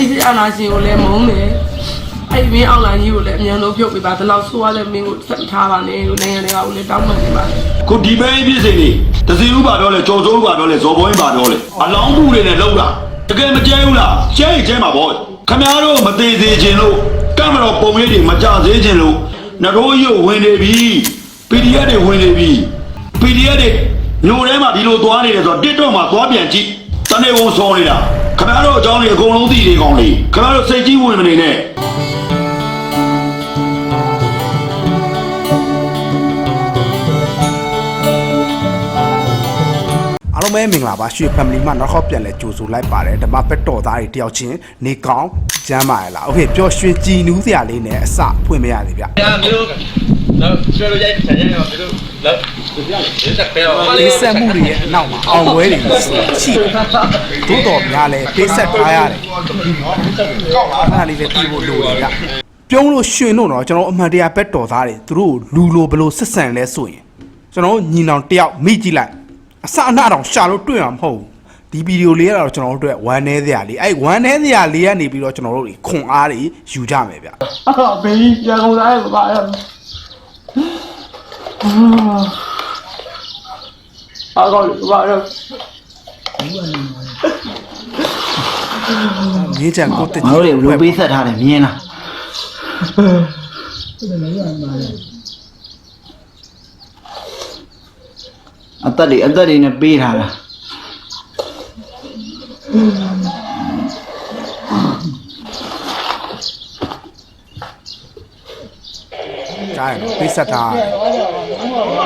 အဲ့ဒီအာနာရှင်ကိုလည်းမုန်းတယ်အဲ့ဒီမင်းအောင်လိုင်းကြီးကိုလည်းအမြန်ဆုံးပြုတ်ပေးပါဒီလောက်ဆိုးရတဲ့မင်းကိုဆက်ထားပါနဲ့လို့နိုင်ငံတွေကလည်းတောင်းပန်နေပါတယ်ခုဒီပဲပြည့်စင်နေတစီဥပါတော့လေကြော်စိုးဥပါတော့လေဇော်ဘွင်းပါတော့လေအလောင်းဘူးတွေနဲ့လောက်တာတကယ်မကျဲဘူးလားကျဲရင်ကျဲမှာပေါ့ခမားတို့မသေးသေးခြင်းလို့ကမတော်ပုံရိပ်တွေမကြသေးခြင်းလို့နှရိုးရုပ်ဝင်နေပြီ PDF တွေဝင်နေပြီ PDF တွေမျိုးထဲမှာဒီလိုသွားနေတယ်ဆိုတော့တစ်တော့မှသွားပြန်ကြည့်တနေ့ကုန်ဆောနေတာ ခမားတို့အကြောင်းတွေအကုန်လုံးသိနေကောင်းလေခမားတို့စိတ်ကြီးဝင်မနေနဲ့ အားလုံးပဲမင်္ဂလာပါရွှေ family မှာနောက်ခေါက်ပြန်လဲကြိုဆိုလိုက်ပါတယ်ဓမ္မပက်တော်သားတွေတယောက်ချင်းနေကောင်းကျမ်းပါရလားโอเคပျော်ရွှင်ကြည်နူးစရာလေးနဲ့အစဖွင့်မရသေးဗျ Ja, Milo. Nou, zullen jij het zijn? Ja, Milo. Nou, dit is echt veel. ပေးဆက်မှုတွေရဲ့အနောက်မှာအောင်ပွဲတွေရှိသို့တော်များလဲပေးဆက်ထားရတယ်အဲ့ဒါလေးလည်းပြီးဖို့လိုတယ်ဗျပြုံးလို့ရှင်လို့တော့ကျွန်တော်အမှန်တရားပက်တော်သားတွေသူတို့လူလိုဘလို့ဆက်ဆံလဲဆိုရင်ကျွန်တော်ညီနောင်တယောက်မိကြည့်လိုက်အစအနတောင်ရှာလို့တွေ့မှာမဟုတ်ဘူးဒီဗီဒီယိုလေးကတော့ကျွန်တော်တို့အတွက်ဝမ်းနည်းစရာလေးအဲ့ဝမ်းနည်းစရာလေးကနေပြီးတော့ကျွန်တော်တို့တွေခွန်အားတွေယူကြမယ်ဗျအာဘေးရန်ကုန်သားရဲ့ပါပါ အာကောလို့ပါတော့မြင်းချန်ကိုတက်ငါတို့တွေဘလို့ပေးဆက်ထားတယ်မြင်လားအသက်တွေအသက်တွေနဲ့ပေးထားတာကြားရနော်ပေးဆက်ထားရတယ်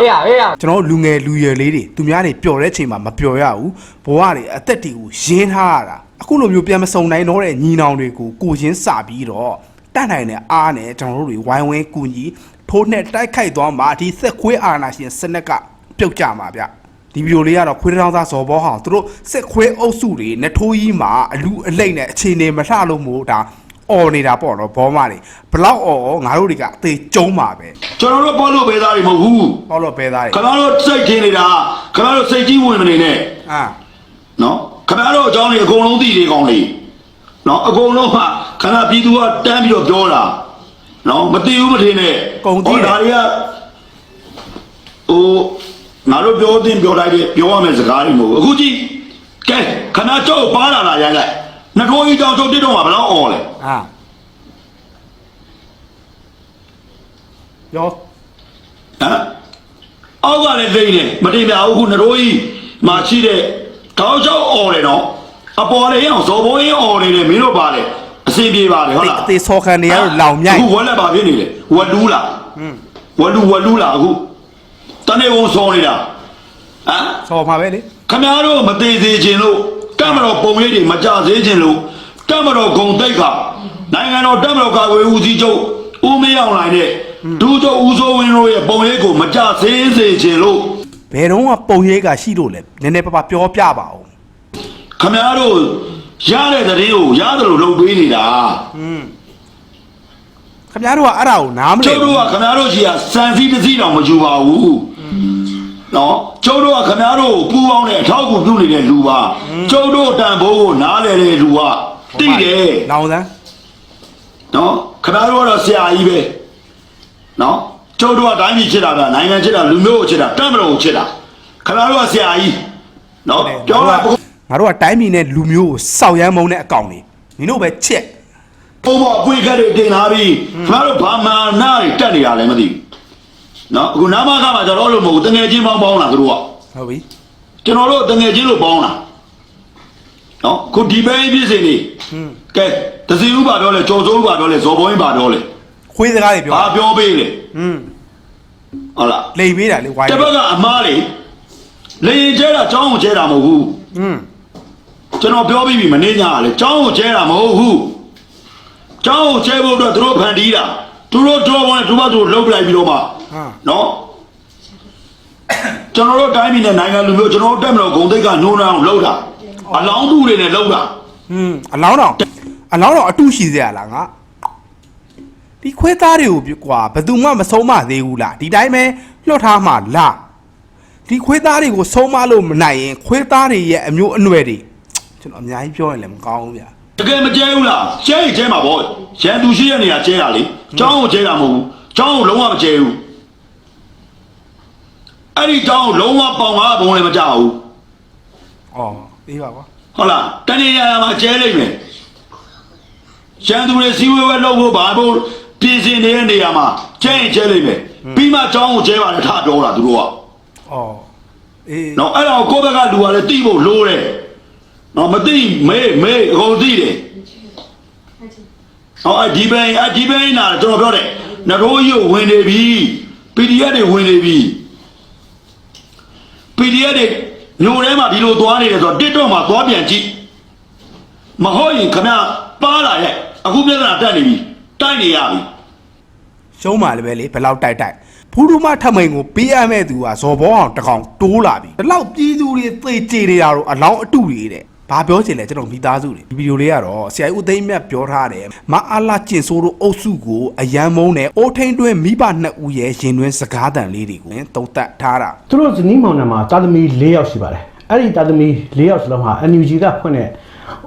အေးရအေးရကျွန်တော်တို့လူငယ်လူရွယ်လေးတွေသူများတွေပျော်တဲ့ချိန်မှာမပျော်ရဘူးဘဝတွေအသက်တွေကိုရင်းထားရတာအခုလိုမျိုးပြန်မစုံနိုင်တော့တဲ့ညီနောင်တွေကိုကိုချင်းစပြီးတော့တတ်နိုင်တဲ့အားနဲ့ကျွန်တော်တို့တွေဝိုင်းဝန်းကူညီထိုးနဲ့တိုက်ခိုက်သွားမှာဒီဆက်ခွေးအာဏာရှင်စနစ်ကပြုတ်ကြမှာဗျဒီဗီဒီယိုလေးကတော့ခွေးတောင်သားဇော်ဘောဟောင်းသူတို့စစ်ခွေးအုပ်စုတွေနစ်ထိုးကြီးမှာအလူအလိမ့်နဲ့အခြေအနေမလှလို့မို့ဒါ အော်နေတာပေါ့နော်ဘောမတွေဘလောက်အော်အော်ငါတို့တွေကအသေးကျုံးပါပဲကျွန်တော်တို့ပေါ်လို့ပဲသားတွေမဟုတ်ဘူးဟောလို့ပဲသားတွေခင်ဗျားတို့စိတ်ထင်နေတာခင်ဗျားတို့စိတ်ကြီးဝင်မနေနဲ့အာနော်ခင်ဗျားတို့အကြောင်းတွေအကုန်လုံးသိနေကောင်းလေနော်အကုန်လုံးကခဏပြည်သူကတန်းပြီးတော့ပြောတာနော်မသိဘူးမထင်နဲ့ကုန်သိတယ်ဟောဒါတွေကဟိုငါတို့ပြောတင်ပြောလိုက်တဲ့ပြောရမယ့်စကားတွေမဟုတ်ဘူးအခုကြည့်ကဲခဏကြောက်ပါလာလာရိုက်လိုက် နှထိုးကြီးကြောက်ကြောက်တစ်တော့မှာဘယ်တော့អော်လဲ အာရော ဟမ်အောက်ကလည်းလိမ့်တယ်မတင်ပြဘူးခုနှထိုးကြီးမှာရှိတဲ့တောက်ကြောက်អော်တယ်နော်အပေါ်လေးအောင်ဇော်ဘိုးရင်អော်နေတယ်မင်းတို့ပါလေအစီပြေပါလေဟုတ်လား အသေးဆော်ခံနေရတော့လောင်မြိုက် အခုဝက်လက်ပါဖြစ်နေလေဝက်လူးလား อืม ဝက်လူးဝက်လူးလားအခုတနေ့ကုန်ဆောင်းနေတာဟမ် ဆော်မှာပဲလေ ခမားတို့မသေးသေးခြင်းလို့ ကမတော်ပုံရိပ်တွေမကြသေးခြင်းလို့ကမတော်ဂုံတိတ်ကနိုင်ငံတော်တပ်မတော်ကာကွယ်ဦးစီးချုပ်ဦးမေအောင်လိုင်းနဲ့ဒူးချုပ်ဦးစိုးဝင်းတို့ရဲ့ပုံရိပ်ကိုမကြသေးစေခြင်းလို့ဘယ်တော့မှပုံရိပ်ကရှိလို့လဲနည်းနည်းပါးပါးပြောပြပါဦးခမားတို့ရတဲ့တည်းကိုရတယ်လို့လုပ်ပေးနေတာခင်ဗျားတို့ကအဲ့ဒါကိုနားမလည်ကျုပ်တို့ကခမားတို့ကြီးကစံစည်းတစ်စီးတောင်မယူပါဘူး နော်ကျုပ်တို့ကခမားတို့ကိုပူပေါင်းတဲ့အထောက်အကူပြုနေတဲ့လူပါကျုပ်တို့တန်ဖိုးကိုနားလဲတဲ့လူကတိတယ်လောင်စမ်းနော်ခမားတို့ကတော့ဆရာကြီးပဲနော်ကျုပ်တို့ကတိုင်းပြည်ချစ်တာဗျာနိုင်ငံချစ်တာလူမျိုးကိုချစ်တာတပ်မတော်ကိုချစ်တာခမားတို့ကဆရာကြီးနော်ပြောတာငါတို့ကတိုင်းပြည်နဲ့လူမျိုးကိုစောက်ရမ်းမုန်းတဲ့အကောင်တွေမင်းတို့ပဲချက်ဘုံဘောအကွေးခက်တွေတင်လာပြီးခမားတို့ဘာမှနာတွေတက်နေတာလည်းမသိဘူး နော်အခုနာမကမှာကျွန်တော်တို့မဟုတ်ဘူးတငယ်ချင်းပေါင်းပေါင်းလာသူတို့က ဟုတ်ပြီ ကျွန်တော်တို့တငယ်ချင်းလို့ပေါင်းတာနော်ခုဒီပဲပြည့်စင်နေ อืม ကဲတစီဥပါတော့လဲကြော်စိုးဥပါတော့လဲဇော်ဘိုင်းပါတော့လဲ ခွေးစကားတွေပြော ဘာပြောပေးလဲ อืม ဟုတ်လား လိန်ပေးတာလေဝိုင်း တစ်ဘက်ကအမားလေလေရင်ကျဲတာចောင်းကိုကျဲတာမဟုတ်ဘူး อืม ကျွန်တော်ပြောပြီးပြီမနေညာကလေចောင်းကိုကျဲတာမဟုတ်ဘူးចောင်းကိုကျဲဖို့အတွက်သူတို့ဖန်တီးတာသူတို့တော့ဘောနဲ့သူတို့သူလှုပ်လိုက်ပြီးတော့မှ ဟာ နော်ကျွန်တော်တို့တိုင်းပြည်နဲ့နိုင်ငံလူမျိုးကျွန်တော်တို့တက်မလို့ဂုံတိတ်ကညှိုးနှောင်းလှုပ်တာအလောင်းတူတွေနဲ့လှုပ်တာอืมအလောင်းတော်အလောင်းတော်အတုရှိစေရလားငါဒီခွေးသားတွေကိုကွာဘယ်သူမှမဆုံးမသေးဘူးလားဒီတိုင်းပဲလွတ်ထားမှလားဒီခွေးသားတွေကိုဆုံးမလို့မနိုင်ရင်ခွေးသားတွေရဲ့အမျိုးအနွယ်တွေကျွန်တော်အများကြီးပြောရင်လည်းမကောင်းဘူးဗျာတကယ်မကျဲဘူးလားကျဲရင်ကျဲမှာပေါ့ရန်သူရှိတဲ့နေရာကျဲတာလေကျောင်းကိုကျဲတာမဟုတ်ဘူးကျောင်းကိုလုံးဝမကျဲဘူး အဲ့ဒီကျောင်းကိုလုံးဝပေါင်ကားဘုံလည်းမကြဘူး။အော်အေးပါကွာဟုတ်လားတနေ့ရမှာကျဲလိမ့်မယ်ရန်သူတွေစီဝဲဝဲလုပ်ဖို့ဘာဖို့ပြင်ဆင်နေတဲ့နေရာမှာကျဲရင်ကျဲလိမ့်မယ်ပြီးမှကျောင်းကိုကျဲပါလေထတော့တာသူတို့က။အော်အေးနော်အဲ့ဒါကိုကိုယ့်ဘက်ကလူကလည်းတိဖို့လိုတယ်နော်မတိမေးမေးအကုန်တိတယ်ဟောအဒီဘိုင်းအဒီဘိုင်းနာကျွန်တော်ပြောတယ်နရိုးရုပ်ဝင်နေပြီ PDF တွေဝင်နေပြီ PDF တွေညိုထဲမှာဒီလိုသွားနေတယ်ဆိုတော့ TikTok မှာသွားပြန်ကြည့်မဟုတ်ရင်ခမပါလာရဲ့အခုပြဿနာတက်နေပြီတိုက်နေရပြီရှုံးပါလေပဲလေဘယ်လောက်တိုက်တိုက်ဖူးထူမထမိန်ကိုပေးရမဲ့သူကဇော်ဘောအောင်တကောင်တိုးလာပြီဒီလောက်ပြည်သူတွေသေကြေနေတာတော့အလောင်းအတုတွေတဲ့ ဘာပြောချင်လဲကျွန်တော်မိသားစုတွေဒီဗီဒီယိုလေးကတော့ဆရာကြီးဦးသိန်းမြတ်ပြောထားတယ်မအားလာကျင်ဆိုးတို့အုပ်စုကိုအယံမုန်းနဲ့အိုးထိန်တွင်းမိဘနှစ်ဦးရဲ့ရင်တွင်းစကားတန်လေးတွေကိုတုံးတက်ထားတာသူတို့ဇနီးမောင်နှံမှာတာသမီ၄ယောက်ရှိပါတယ်အဲ့ဒီတာသမီ၄ယောက်စလုံးဟာ NUG ကဖွင့်တဲ့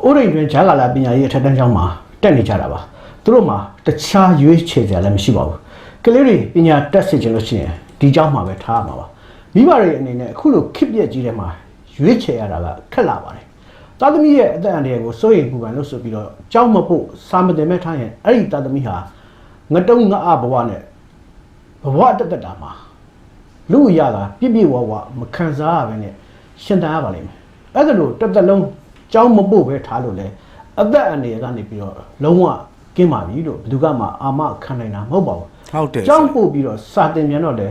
အိုးရိန်တွင်ဂျာကာလာပညာရေးအထက်တန်းကျောင်းမှာတက်နေကြတာပါသူတို့မှာတခြားရွေးချယ်စရာလည်းမရှိပါဘူးကလေးတွေပညာတက်စေချင်လို့ရှိရင်ဒီကျောင်းမှာပဲထားရမှာပါမိဘတွေအနေနဲ့အခုလိုခစ်ပြက်ကြီးတဲ့မှာရွေးချယ်ရတာကခက်လာပါတယ် တာသမီရဲ့အသက်အန္တရာယ်ကိုစိုးရိမ်ပူပန်လို့ဆိုပြီးတော့ကျောင်းမဖို့စာမတင်မဲ့ထားရင်အဲ့ဒီတာသမီဟာငတုံးငါအဘဝနဲ့ဘဝတက်တက်တာမှာလူရတာပြည့်ပြည့်ဝဝမခံစားရဘဲနဲ့ရှင်တန်ရပါလိမ့်မယ်အဲ့ဒါလို့တစ်သက်လုံးကြောင်းမပို့ပဲထားလို့လဲအသက်အန္တရာယ်ကနေပြီးတော့လုံးဝကင်းပါပြီလို့ဘယ်သူကမှအာမခံနိုင်တာမဟုတ်ပါဘူးဟုတ်တယ်ကြောင်းပို့ပြီးတော့စာတင်ပြန်တော့လေ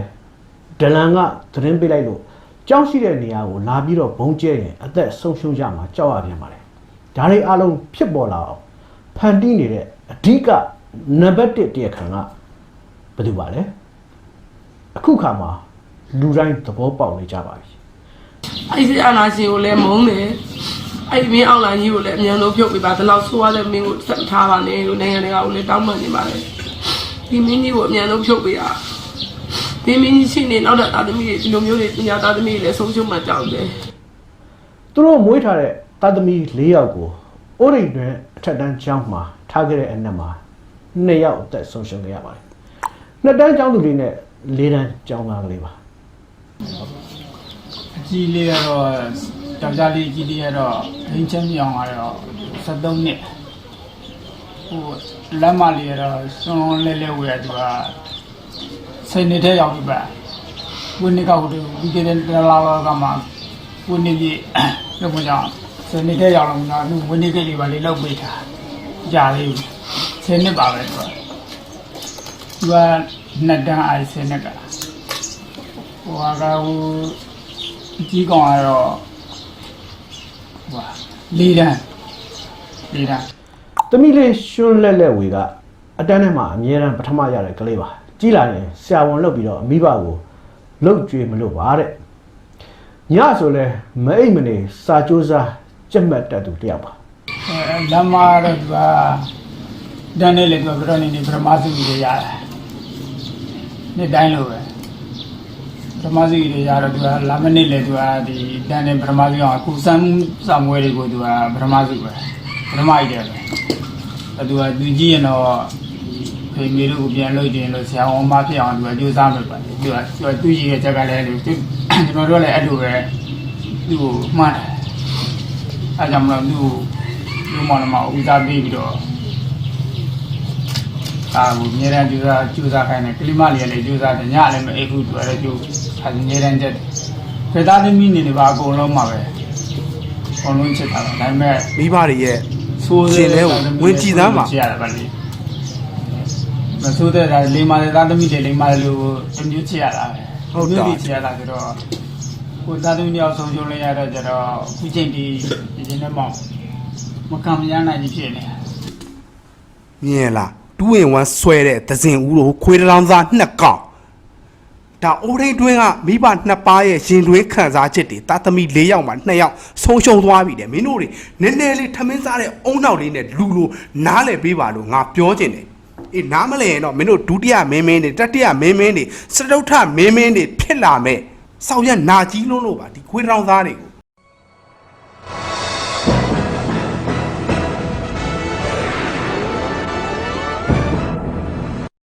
ဒလန်ကသတင်းပေးလိုက်လို့ ကြောင်းရှိတဲ့နေရာကိုလာပြီးတော့ဘုံကျဲရင်အသက်ဆုံးရှုံးကြမှာကြောက်ရပြန်ပါလေဒါတွေအလုံးဖြစ်ပေါ်လာအောင်ဖန်တီးနေတဲ့အဓိကနံပါတ်1တရားခံကဘယ်သူပါလဲအခုခါမှာလူတိုင်းသဘောပေါက်နေကြပါပြီအဲ့ဒီအနာရှင်ကိုလည်းမုန်းတယ်အဲ့ဒီမင်းအောင်လိုင်းကြီးကိုလည်းအမြန်ဆုံးဖြုတ်ပေးပါဒီလောက်ဆိုးရတဲ့မင်းကိုဆက်ထားပါနဲ့လို့နိုင်ငံတွေကကိုလည်းတောင်းပန်နေပါတယ်ဒီမင်းကြီးကိုအမြန်ဆုံးဖြုတ်ပေးတာ ဒီမင်းကြီးရှိနေနောက်တဲ့သားသမီးတွေဒီလိုမျိုးတွေပညာသားသမီးတွေလည်းဆုံးရှုံးမှကြောက်တယ်သူတို့မွေးထားတဲ့တာသမီ၄ယောက်ကိုအိုရိတ်တွင်အထက်တန်းကျောင်းမှာထားခဲ့တဲ့အနက်မှာ၂ယောက်အသက်ဆုံးရှုံးခဲ့ရပါတယ်နှစ်တန်းကျောင်းသူတွေနဲ့၄တန်းကျောင်းသားကလေးပါအကြီးလေးကတော့ယောက်ျားလေးအကြီးလေးကတော့ရင်းချမ်းမြောင်ကတော့73နှစ်ဟိုလက်မလေးကတော့စွန်လဲလဲဝယ်သူက စိတ်နေတဲ့ရောက်ပြီပါဝင်းနေကောက်တူဒီကနေ့တလာကမှဝင်းနေကြီးလောက်မကြောင်စိတ်နေတဲ့ရောက်လုံးတော့ဝင်းနေကိလေးပါလေးလောက်ပေးတာကြာလေးဆယ်နှစ်ပါပဲသူကသူကနှစ်တန်းအိုင်ဆယ်နှစ်ကဟိုကဟိုအကြီးကောင်ကတော့ဟိုလေးတန်းလေးတန်းသမီးလေးရှွန်းလက်လက်ဝေကအတန်းထဲမှာအမြဲတမ်းပထမရတဲ့ကလေးပါ ကြီးလာရင်ဆရာဝန်လုပ်ပြီးတော့မိဘကိုလှုပ်ကြွေးမလို့ပါတဲ့ညဆိုလဲမအိတ်မနေစာကြိုးစားကြက်မှတ်တတ်သူတယောက်ပါအဲလမ်းမတော့သူကတန်းနဲ့လေသူကဘယ်တော့နေနေပထမစုကြီးတွေရတယ်နေ့တိုင်းလိုပဲပထမစုကြီးတွေရတော့သူကလာမနစ်လေသူကဒီတန်းနဲ့ပထမစုအောင်အခုစမ်းစာမွေးတွေကိုသူကပထမစုပဲပထမကြီးတယ်ပဲအဲသူကသူကြည့်ရင်တော့ ဖေမေတို့ကိုပြန်လို့တင်လို့ဆရာဝန်မဖြစ်အောင်သူကကြိုးစားမယ်ပါသူကသူကသူ့ရည်ရဲ့ချက်ကလည်းလို့ကျွန်တော်တို့လည်းအဲ့လိုပဲသူ့ကိုမှန်းတယ်အဲကြောင့်မလို့သူ့လူမောင်နှမဦးစားပေးပြီးတော့အာဟိုမြေရန်ကြိုးစားကြိုးစားခိုင်းတယ်ကလိမလေးလည်းကြိုးစားတယ်ညလည်းမအိပ်ဘူးသူလည်းကြိုးအဲမြေရန်ချက်ဖေသားသမီးနေနေပါအကုန်လုံးမှာပဲအကုန်လုံးချက်တာပါဒါပေမဲ့မိဘတွေရဲ့ဆိုးရှင်ထဲကိုဝင်ကြည်သမ်းပါကြရတယ်ဗာလေ မဆိုးတဲ့ဒါလိမ္မာတဲ့သားသမီးတွေလိမ္မာတယ်လို့အမျိုးချရတာပဲဟုတ်တာမျိုးချရတာဆိုတော့ကိုယ်သားသမီးတယောက်ဆုံးရှုံးလိုက်ရတော့ကျတော့ခုချိန်ဒီဒီနေ့မှမကံမရနိုင်ကြီးဖြစ်နေတယ်မြင်လားတူးရင်ဝမ်းဆွဲတဲ့သဇင်ဦးတို့ခွေးတောင်သားနှစ်ကောင်ဒါအိုးထိန်တွင်းကမိဘနှစ်ပါးရဲ့ရင်တွင်းခံစားချက်တွေတာသမီ၄ယောက်မှ2ယောက်ဆုံးရှုံးသွားပြီတဲ့မင်းတို့တွေနည်းနည်းလေးထမင်းစားတဲ့အုံနောက်လေးနဲ့လူလိုနားလည်ပေးပါလို့ငါပြောချင်တယ် အေးနားမလဲရင်တော့မင်းတို့ဒုတိယမင်းမင်းတွေတတိယမင်းမင်းတွေစတုထမင်းမင်းတွေဖြစ်လာမဲ့စောက်ရက်နာကြီးလုံးလို့ပါဒီခွေးတောင်သားတွေကို